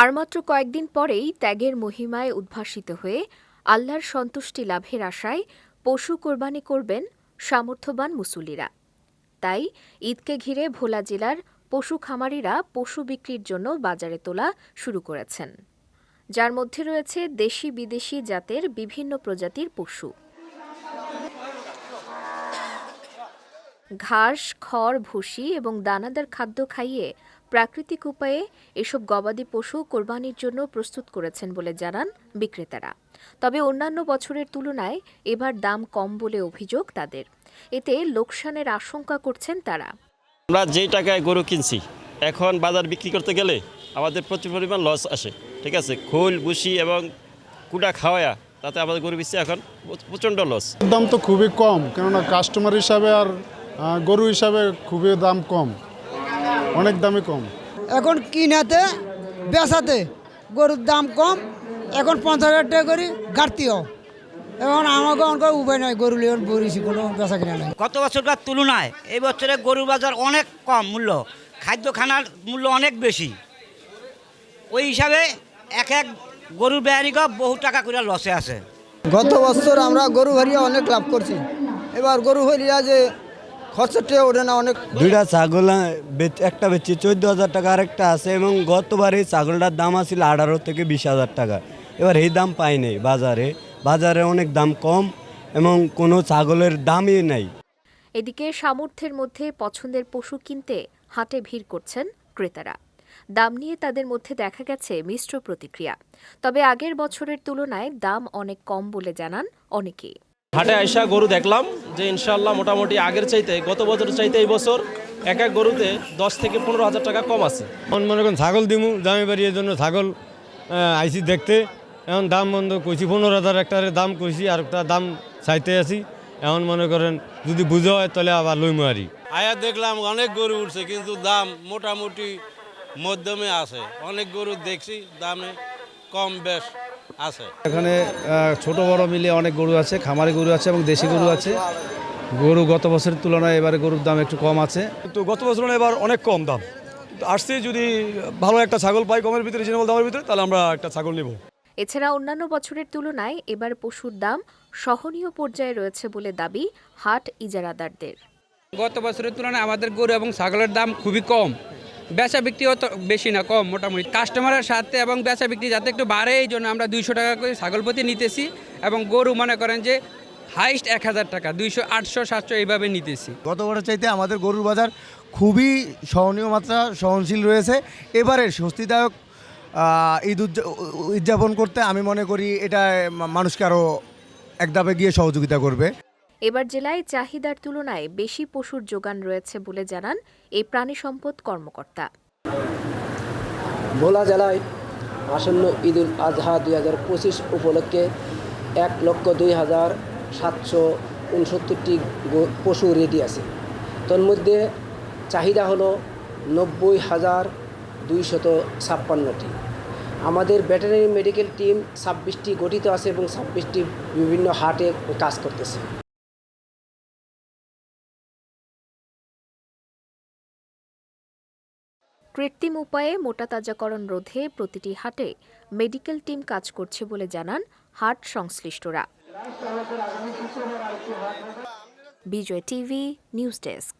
আর মাত্র কয়েকদিন পরেই ত্যাগের মহিমায় উদ্ভাসিত হয়ে আল্লাহর সন্তুষ্টি লাভের আশায় পশু কোরবানি করবেন সামর্থ্যবান মুসল্লিরা। তাই ঈদকে ঘিরে ভোলা জেলার পশু খামারিরা পশু বিক্রির জন্য বাজারে তোলা শুরু করেছেন। যার মধ্যে রয়েছে দেশি বিদেশি জাতের বিভিন্ন প্রজাতির পশু। ঘাস খড় ভুসি এবং দানাদার খাদ্য খাইয়ে প্রাকৃতিক উপায়ে এসব গবাদি পশু কোরবানির জন্য প্রস্তুত করেছেন বলে জানান বিক্রেতারা। তবে অন্যান্য বছরের তুলনায় এবার দাম কম বলে অভিযোগ তাদের। এতে লোকসানের আশঙ্কা করছেন তারা। আমরা যেই টাকায় গরু কিনছি এখন বাজার বিক্রি করতে গেলে আমাদের প্রচুর পরিমাণ লস আসে ঠিক আছে? খোল বুসি এবং কুটা খাওয়ায়া তাতে আমাদের গরু বেশি এখন প্রচণ্ড লস দাম তো খুবই কম কেননা কাস্টমার হিসাবে আর গরু হিসাবে খুবই দাম কম অনেক দামই কম। এখন কিনাতে বেচাতে গরুর দাম কম এখন পঞ্চাশ হাজার টাকা করি ঘাটতিও। এখন আমাকে অনেক উপায় নাই গরু লিয়ে বরিছি কোনো বেচা কিনা নাই। গত বছরকার তুলনায় এই বছরে গরুর বাজার অনেক কম মূল্য খাদ্য খানার মূল্য অনেক বেশি। ওই হিসাবে এক এক গরুর বেয়ারিকা বহু টাকা করে লসে আছে। গত বছর আমরা গরু হারিয়ে অনেক লাভ করছি। এবার গরু হারিয়া যে খরচটা ওঠে না অনেক দুইটা ছাগল বেচ- একটা বেচছি চোদ্দ হাজার টাকা আরেকটা আছে এবং গতবার এই ছাগলটার দাম আছিল আঠারো থেকে বিশ হাজার টাকা। এবার এই দাম পাই নাই বাজারে। বাজারে অনেক দাম কম এবং কোনো ছাগলের দামই নাই। এদিকে সামর্থ্যের মধ্যে পছন্দের পশু কিনতে হাটে ভিড় করছেন ক্রেতারা। দাম নিয়ে তাদের মধ্যে দেখা গেছে মিশ্র প্রতিক্রিয়া। তবে আগের বছরের তুলনায় দাম অনেক কম বলে জানান অনেকেই। হাটে আইসা গরু দেখলাম যে ইনশাল্লাহ মোটামুটি আগের চাইতে গত বছর চাইতে এই বছর এক এক গরুতে দশ থেকে পনেরো হাজার টাকা কম আছে। এখন মনে করেন ছাগল দিমু দামি বাড়ি এর জন্য ছাগল আইছি দেখতে। এখন দাম বন্ধ কইছি পনেরো হাজার একটার দাম কইছি আর একটা দাম চাইতে আছি। এখন মনে করেন যদি বুঝে হয় তাহলে আবার লইমু আরি। আয়া দেখলাম অনেক গরু উঠছে কিন্তু দাম মোটামুটি মধ্যমে আছে। অনেক গরু দেখছি দামে কম বেশ। আছে। এখানে ছোট বড় মিলে অনেক গরু আছে খামারি গরু আছে এবং দেশি গরু আছে। গরু গত বছরের তুলনায় এবারে গরুর দাম একটু কম আছে। কিন্তু গত বছর এবার অনেক কম দাম। আসছে যদি ভালো একটা ছাগল পাই কমের ভিতরে রিজনেবল দামের ভিতরে তাহলে আমরা একটা ছাগল নেব। এছাড়া অন্যান্য বছরের তুলনায় এবার পশুর দাম সহনীয় পর্যায়ে রয়েছে বলে দাবি হাট ইজারাদারদের। গত বছরের তুলনায় আমাদের গরু এবং ছাগলের দাম খুবই কম। বেচা বিক্রি অত বেশি না, কম মোটামুটি। কাস্টমারের সাথে এবং বেচা বিক্রি যাতে একটু বাড়ে, এই জন্য আমরা দুইশো টাকা করে ছাগল প্রতি নিতেছি এবং গরু মনে করেন যে হাইস্ট এক হাজার টাকা, দুইশো, আটশো, সাতশো এইভাবে নিতেছি। গত বছর চাইতে আমাদের গরুর বাজার খুবই সহনীয় মাত্রা, সহনশীল রয়েছে। এবারে স্বস্তিদায়ক ঈদ উদযা- উদযাপন করতে আমি মনে করি এটা মানুষকে আরও এক ধাপে গিয়ে সহযোগিতা করবে। এবার জেলায় চাহিদার তুলনায় বেশি পশুর যোগান রয়েছে বলে জানান এই প্রাণী সম্পদ কর্মকর্তা। ভোলা জেলায় আসন্ন ঈদুল আজহা দুই হাজার পঁচিশ উপলক্ষে এক লক্ষ দুই হাজার সাতশো উনসত্তরটি পশু রেডি আছে। তন্মধ্যে চাহিদা হলো নব্বই হাজার দুইশত ছাপ্পান্নটি। আমাদের ভেটেরিনারি মেডিকেল টিম ছাব্বিশটি গঠিত আছে এবং ছাব্বিশটি বিভিন্ন হাটে কাজ করতেছে। কৃত্রিম উপায়ে মোটা তাজাকরণ রোধে প্রতিটি হাটে মেডিকেল টিম কাজ করছে বলে জানান হাট সংশ্লিষ্টরা। Bijoy TV, news desk.